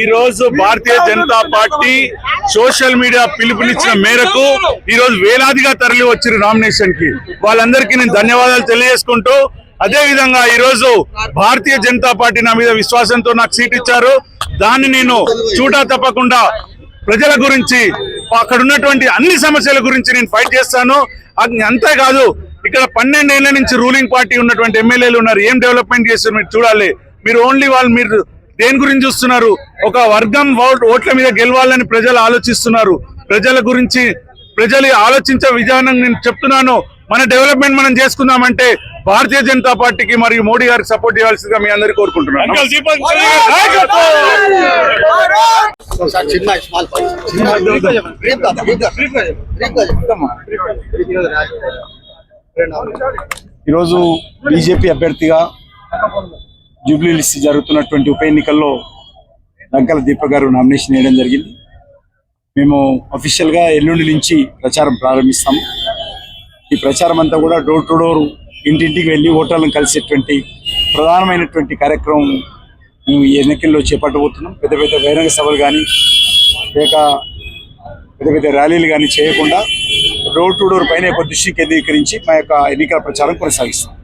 ఈ రోజు Bharatiya Janata party social media పిలుపునిచ్చిన మేరకు ఈ రోజు వేలాదిగా తరలి వచ్చిన నామినేషన్కి. వాళ్ళందరికీ నేను ధన్యవాదాలు తెలియజేసుకుంటూ అదే విధంగా ఈ రోజు భారతీయ జనతా పార్టీ నా మీద విశ్వాసంతో నాకు సీట్ ఇచ్చారు. దాన్ని నేను చూడా తప్పకుండా ప్రజల గురించి అక్కడ ఉన్నటువంటి అన్ని సమస్యల గురించి నేను ఫైట్ చేస్తాను. అంతేకాదు ఇక్కడ పన్నెండేళ్ళ నుంచి రూలింగ్ పార్టీ ఉన్నటువంటి ఎమ్మెల్యేలు ఉన్నారు. ఏం డెవలప్మెంట్ చేస్తారు మీరు చూడాలి. మీరు ఓన్లీ వాళ్ళు మీరు దేని గురించి చూస్తున్నారు? ఒక వర్గం ఓట్- ఓట్ల మీద గెలవాలని ప్రజలు ఆలోచిస్తున్నారు. ప్రజల గురించి ప్రజలు ఆలోచించే విధానం నేను చెప్తున్నాను. మన డెవలప్మెంట్ మనం చేసుకుందామంటే భారతీయ జనతా పార్టీకి మరియు మోడీ గారికి సపోర్ట్ చేయాల్సిందిగా మీ అందరికీ కోరుకుంటున్నాను. ఈరోజు బీజేపీ అభ్యర్థిగా జూబ్లీలిస్ జరుగుతున్నటువంటి ఉప ఎన్నికల్లో డంకల దీప గారు నామినేషన్ వేయడం జరిగింది. మేము అఫీషియల్గా ఎల్లుండి నుంచి ప్రచారం ప్రారంభిస్తాము. ఈ ప్రచారం అంతా కూడా డోర్ టు డోర్ ఇంటింటికి వెళ్ళి ఓటర్లను కలిసేటువంటి ప్రధానమైనటువంటి కార్యక్రమం మేము ఈ ఎన్నికల్లో చేపట్టబోతున్నాం. పెద్ద పెద్ద బహిరంగ సభలు కానీ లేక పెద్ద పెద్ద ర్యాలీలు కానీ చేయకుండా డోర్ టు డోర్ పైన ఎక్కువ దృష్టి కేంద్రీకరించి మా యొక్క ఎన్నికల ప్రచారం కొనసాగిస్తాం.